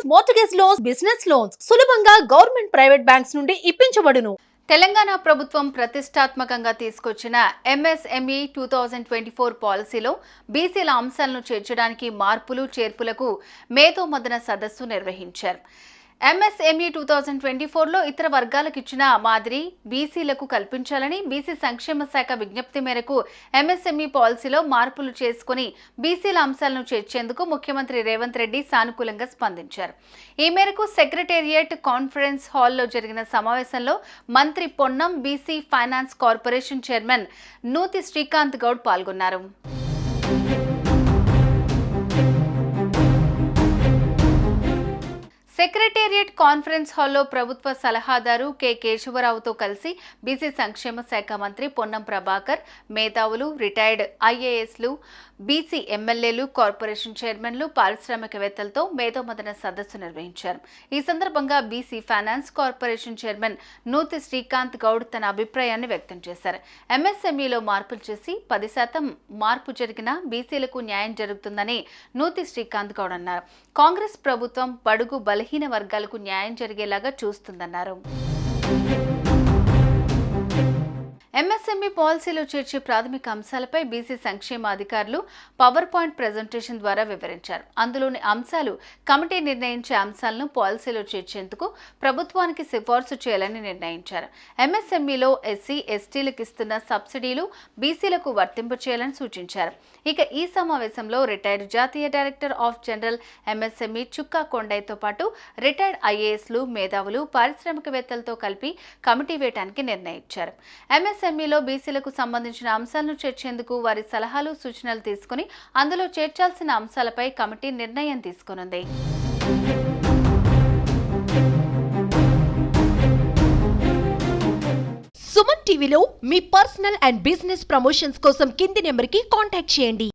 Loans mortgage loans business loans సులభంగా government private banks నుండి ఇప్పించబడును. తెలంగాణ ప్రభుత్వం ప్రతిష్టాత్మకంగా తీసుకొచ్చిన MSME two thousand twenty four పాలసీలో బీసీల అంశాలను చేర్చడానికి మార్పులు చేర్పులకు మేధోమదన సదస్సు నిర్వహించారు. ఎంఎస్ఎంఈ టూ థౌజండ్ ట్వంటీ ఫోర్లో ఇతర వర్గాలకు ఇచ్చిన మాదిరి బీసీలకు కల్పించాలని బీసీ సంక్షేమ శాఖ విజ్ఞప్తి మేరకు ఎంఎస్ఎంఈ పాలసీలో మార్పులు చేసుకుని బీసీల అంశాలను చేర్చేందుకు ముఖ్యమంత్రి రేవంత్ రెడ్డి సానుకూలంగా స్పందించారు. ఈ మేరకు సెక్రటేరియట్ కాన్ఫరెన్స్ హాల్లో జరిగిన సమావేశంలో మంత్రి Ponnam BC finance corporation chairman Nuthi Srikanth Goud పాల్గొన్నారు. సెక్రటేరియట్ కాన్ఫరెన్స్ హాల్లో ప్రభుత్వ సలహాదారు కె. కేశవరావుతో కలిసి బీసీ సంక్షేమ శాఖ మంత్రి పొన్నం ప్రభాకర్ మేధావులు రిటైర్డ్ ఐఏఎస్లు బీసీ ఎమ్మెల్యేలు కార్పొరేషన్ చైర్మన్లు పారిశ్రామికవేత్తలతో మేధోమదన సదస్సు నిర్వహించారు. ఈ సందర్భంగా BC finance corporation chairman Nuthi Srikanth Goud తన అభిప్రాయాన్ని వ్యక్తం చేశారు. ఎంఎస్ఎంఈలో మార్పులు చేసి పది శాతం మార్పు జరిగినా బీసీలకు న్యాయం జరుగుతుందని నూతి శ్రీకాంత్ గౌడ్ అన్నారు. కాంగ్రెస్ ప్రభుత్వం బడుగు బలహీన వర్గాలకు న్యాయం జరిగేలాగా చూస్తుందన్నారు. ఎంఎస్ఎంఈ పాలసీలో చేర్చే ప్రాథమిక అంశాలపై బీసీ సంక్షేమ అధికారులు పవర్ పాయింట్ ప్రజెంటేషన్ ద్వారా వివరించారు. అందులోని అంశాలు కమిటీ నిర్ణయించే అంశాలను పాలసీలో చేర్చేందుకు ప్రభుత్వానికి సిఫార్సు చేయాలని నిర్ణయించారు. ఎంఎస్ఎంఈలో ఎస్సీ ఎస్టీలకు ఇస్తున్న సబ్సిడీలు బీసీలకు వర్తింపు చేయాలని సూచించారు. ఇక ఈ సమావేశంలో రిటైర్డ్ జాతీయ director of general MSME Chukka కొండయ్యతో పాటు రిటైర్డ్ ఐఏఎస్లు మేధావులు పారిశ్రామికవేత్తలతో కలిపి కమిటీ వేయడానికి నిర్ణయించారు. ఎంఎస్ఎంఈలో బీసీలకు సంబంధించిన అంశాలను చేర్చేందుకు వారి సలహాలు సూచనలు తీసుకుని అందులో చేర్చాల్సిన అంశాలపై కమిటీ నిర్ణయం తీసుకునుంది. సుమన్ టీవీలో మీ పర్సనల్ అండ్ బిజినెస్ ప్రమోషన్స్ కోసం కింది నెంబర్కి కాంటాక్ట్ చేయండి.